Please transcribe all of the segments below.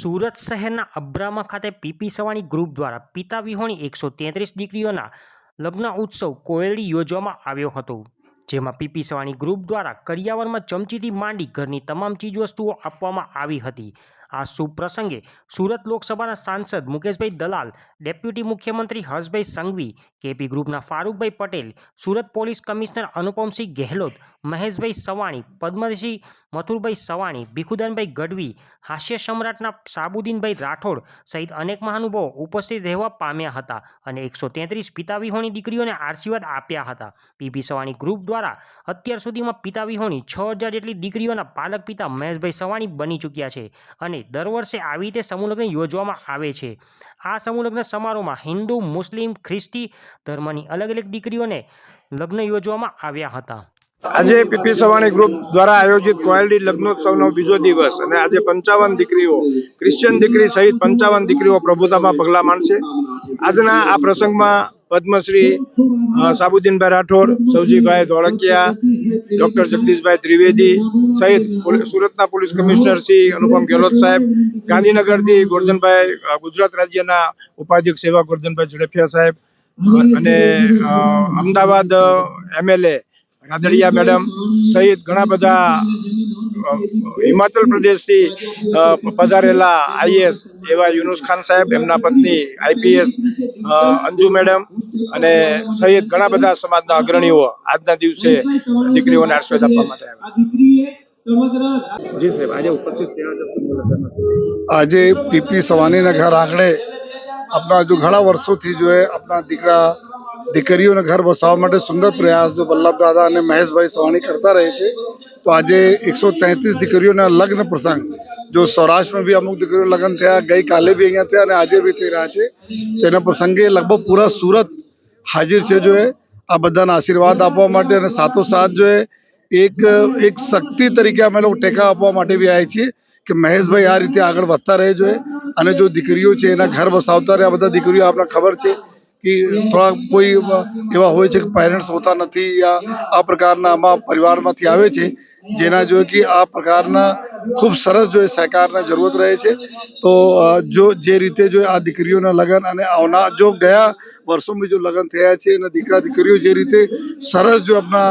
સુરત શહેરના અબ્રામા ખાતે PP Savani group દ્વારા પિતા વિહોણી એકસો તેત્રીસ દીકરીઓના લગ્ન ઉત્સવ કોયડી યોજવામાં આવ્યો હતો, જેમાં પીપી સવાણી ગ્રુપ દ્વારા કરિયાવરમાં ચમચીથી માંડી ઘરની તમામ ચીજવસ્તુઓ આપવામાં આવી હતી. આ શુભ પ્રસંગે સુરત લોકસભાના સાંસદ મુકેશભાઈ દલાલ, ડેપ્યુટી મુખ્યમંત્રી હર્ષભાઈ સંઘવી, કેપી ગ્રુપના ફારૂકભાઈ પટેલ, સુરત પોલીસ કમિશનર અનુપમસિંહ ગેહલોત, મહેશભાઈ સવાણી પદ્મસિંહ મથુરભાઈ સવાણી, ભીખુદાનભાઈ ગઢવી, હાસ્ય સમ્રાટના સાબુદ્દીનભાઈ રાઠોડ સહિત અનેક મહાનુભાવો ઉપસ્થિત રહેવા પામ્યા હતા અને એકસો તેત્રીસ પિતા વિહોણી દીકરીઓને આશીર્વાદ આપ્યા હતા. પીપી સવાણી ગ્રુપ દ્વારા અત્યાર સુધીમાં પિતા વિહોણી છ હજાર જેટલી દીકરીઓના પાલક પિતા મહેશભાઈ સવાણી બની ચૂક્યા છે અને દર વર્ષે આવી રીતે સમૂહલગ્ન યોજવામાં આવે છે. આ સમૂહલગ્ન સમારોહમાં હિન્દુ, મુસ્લિમ, ખ્રિસ્તી ધર્મની અલગ અલગ દીકરીઓને લગ્ન યોજવામાં આવ્યા હતા. આજે પીપી સવાણી ગ્રુપ દ્વારા આયોજિત કોયલડી લગ્નોત્સવનો બીજો દિવસ અને આજે પંચાવન દીકરીઓ, ક્રિશ્ચિયન દીકરી સહિત પંચાવન દીકરીઓ પ્રભુતામાં પગલા માંડશે આજના આ પ્રસંગમાં પદ્મશ્રી સાબુદ્દીનભાઈ રાઠોડ, સૌજીભાઈ ધોળકિયા, ડોક્ટર જગદીશભાઈ ત્રિવેદી સહિત સુરતના પોલીસ કમિશનર શ્રી અનુપમ ગેહલોત સાહેબ, ગાંધીનગરથી ગોરધનભાઈ ગુજરાત રાજ્યના ઉપાધ્યક્ષ સેવા ગોરધનભાઈ ઝડફિયા સાહેબ અને અમદાવાદ એમએલએ રાદડિયા મેડમ સહિત ઘણા બધા હિમાચલ પ્રદેશથી પધારેલા આઈએસ એવા યુનુસ ખાન સાહેબ એમના પત્ની આઈપીએસ અંજુ મેડમ અને સહિત ઘણા બધા સમાજના અગ્રણીઓ આજના દિવસે દીકરીઓને આશીર્વાદ આપવા માટે આવ્યા. જી સાહેબ આજે ઉપસ્થિત આજે પીપી સવાનીના ઘર આંગણે આપણા જો ઘણા વર્ષોથી જો આપણા દીકરા દીકરીઓને ઘર વસાવવા માટે સુંદર પ્રયાસ જો વલ્લભ દાદા અને મહેશભાઈ સવાણી કરતા રહે છે તો આજે એકસો તેત્રીસ દીકરીઓના લગ્ન પ્રસંગ, જો સૌરાષ્ટ્રમાં બી અમુક દીકરીઓ લગ્ન થયા ગઈકાલે બી અહીંયા થયા અને આજે બી થઈ રહ્યા છે એના પ્રસંગે લગભગ પૂરા સુરત હાજર છે જો આ બધાના આશીર્વાદ આપવા માટે અને સાથોસાથ જો એક એક શક્તિ તરીકે અમે લોકો ટેકા આપવા માટે બી આવ્યા છીએ કે મહેશભાઈ આ રીતે આગળ વધતા રહે જોઈએ અને જો દીકરીઓ છે એના ઘર વસાવતા રહે, આ બધા દીકરીઓ આપણને ખબર છે કે થોડા કોઈ એવા હોય છે કે પેરેન્ટ્સ હોતા નથી યા આ પ્રકારના આમાં પરિવારમાંથી આવે છે, જેના જો કે આ પ્રકારના ખૂબ સરસ જો એ સહકારના જરૂરત રહે છે, તો જો જે રીતે જો આ દીકરીઓના લગ્ન અને આવનાર જો ગયા વર્ષોમાં જો લગ્ન થયા છે અને દીકરા દીકરીઓ જે રીતે સરસ જો આપણા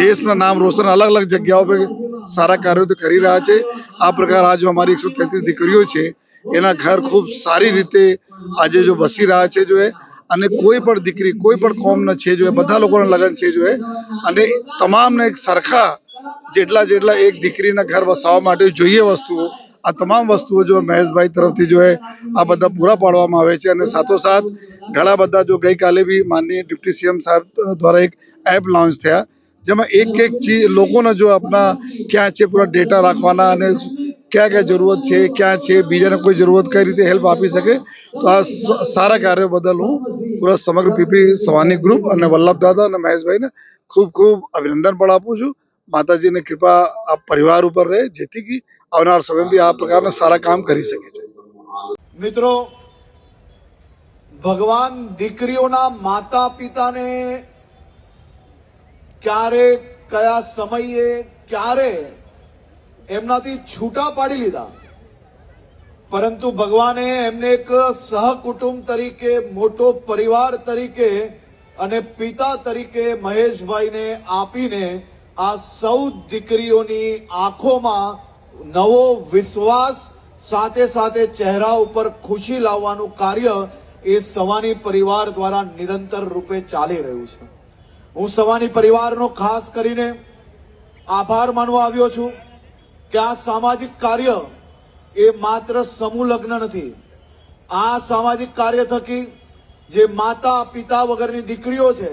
દેશના નામ રોશન અલગ અલગ જગ્યાઓ પર સારા કાર્યો તો કરી રહ્યા છે, આ પ્રકાર આ જો અમારી એકસો દીકરીઓ છે, એના ઘર ખૂબ સારી રીતે આજે જો વસી રહ્યા છે જો એ, અને કોઈ પણ દીકરી, કોઈ પણ કોમના છે જો એ, બધા લોકોના લગ્ન છે જો એ. અને તમામને એક સરખા જેટલા જેટલા એક દીકરીના ઘર વસાવવા માટે જોઈએ વસ્તુઓ, આ તમામ વસ્તુઓ જો મહેશભાઈ તરફથી જો આ બધા પૂરા પાડવામાં આવે છે. અને સાથોસાથ ઘણા બધા જો ગઈકાલે બી માનનીય ડિપ્ટી સીએમ સાહેબ દ્વારા એક એપ લોન્ચ થયા, જેમાં એક એક ચીજ લોકોને જો આપણા ક્યાં છે, પૂરા ડેટા રાખવાના અને ક્યાં ક્યાં જરૂરત છે ક્યાં છે બીજાને કોઈ જરૂરત કઈ રીતે હેલ્પ આપી શકે તો આ સારા કાર્યો બદલ હું પૂરા સમગ્ર પીપી સવાની ગ્રુપ અને વલ્લભ દાદા અને મહેશભાઈને ખૂબ ખૂબ અભિનંદન પણ આપું છું માતાજીની કૃપા આ પરિવાર ઉપર રહે જેથી કે આવનાર સમય બી આ પ્રકારના સારા કામ કરી શકે મિત્રો ભગવાન દીકરીઓના માતા પિતાને ક્યારે કયા સમયે ક્યારે એમનાથી છૂટા પાડી લીધા. પરંતુ ભગવાને એમને એક સહકુટુંબ તરીકે, મોટો પરિવાર તરીકે અને પિતા તરીકે મહેશભાઈને આપીને આ સૌ દીકરીઓની આંખોમાં નવો વિશ્વાસ, સાથે સાથે ચહેરા ઉપર ખુશી લાવવાનું કાર્ય એ સવાની પરિવાર દ્વારા નિરંતર રૂપે ચાલી રહ્યું છે. હું સવાની પરિવારનો ખાસ કરીને આભાર માનવા આવ્યો છું. કે આ સામાજિક કાર્ય એ માત્ર સમૂહ લગ્ન નથી. આ સામાજિક કાર્ય થકી જે માતા, પિતા વગરની દીકરીઓ છે,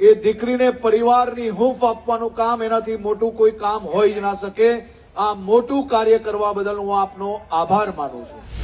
એ દીકરીને પરિવારની હૂંફ આપવાનું કામ એનાથી મોટું કોઈ કામ હોઈ જ ના શકે. આ મોટું કાર્ય કરવા બદલ હું આપનો આભાર માનું છું.